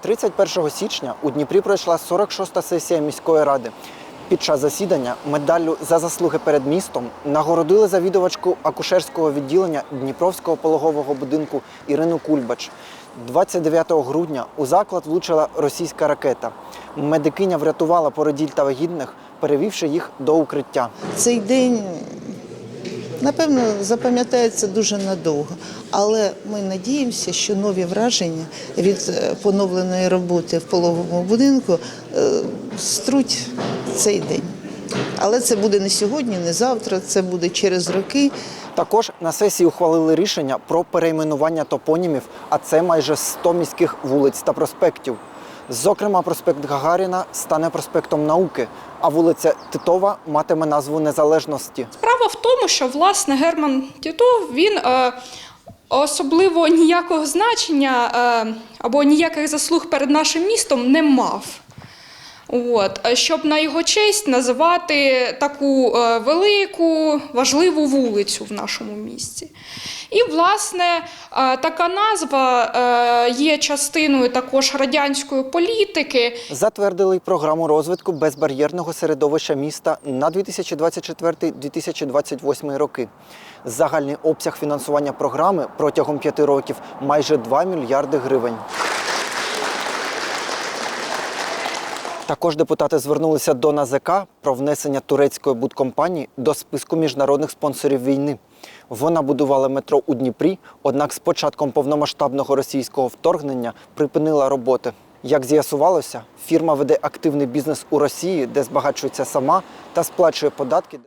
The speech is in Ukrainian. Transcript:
31 січня у Дніпрі пройшла 46-та сесія міської ради. Під час засідання медаллю за заслуги перед містом нагородили завідувачку акушерського відділення Дніпровського пологового будинку Ірину Кульбач. 29 грудня у заклад влучила російська ракета. Медикиня врятувала породіль та вагітних, перевівши їх до укриття. Цей день, напевно, запам'ятається дуже надовго. Але ми надіємося, що нові враження від е, поновленої роботи в пологовому будинку е, струть цей день. Але це буде не сьогодні, не завтра, це буде через роки. Також на сесії ухвалили рішення про перейменування топонімів, а це майже 100 міських вулиць та проспектів. Зокрема, проспект Гагаріна стане проспектом науки, а вулиця Титова матиме назву Незалежності. Справа в тому, що власне Герман Тітов він е, особливо ніякого значення е, або ніяких заслуг перед нашим містом не мав. От, е, щоб на його честь називати таку е, велику, важливу вулицю в нашому місті. І, власне, е, така назва є частиною також радянської політики. Затвердили програму розвитку безбар'єрного середовища міста на 2024-2028 роки. Загальний обсяг фінансування програми протягом п'яти років майже 2 мільярди гривень. Також депутати звернулися до НАЗК про внесення турецької будкомпанії до списку міжнародних спонсорів війни. Вона будувала метро у Дніпрі, однак з початком повномасштабного російського вторгнення припинила роботи. Як з'ясувалося, фірма веде активний бізнес у Росії, де збагачується сама та сплачує податки.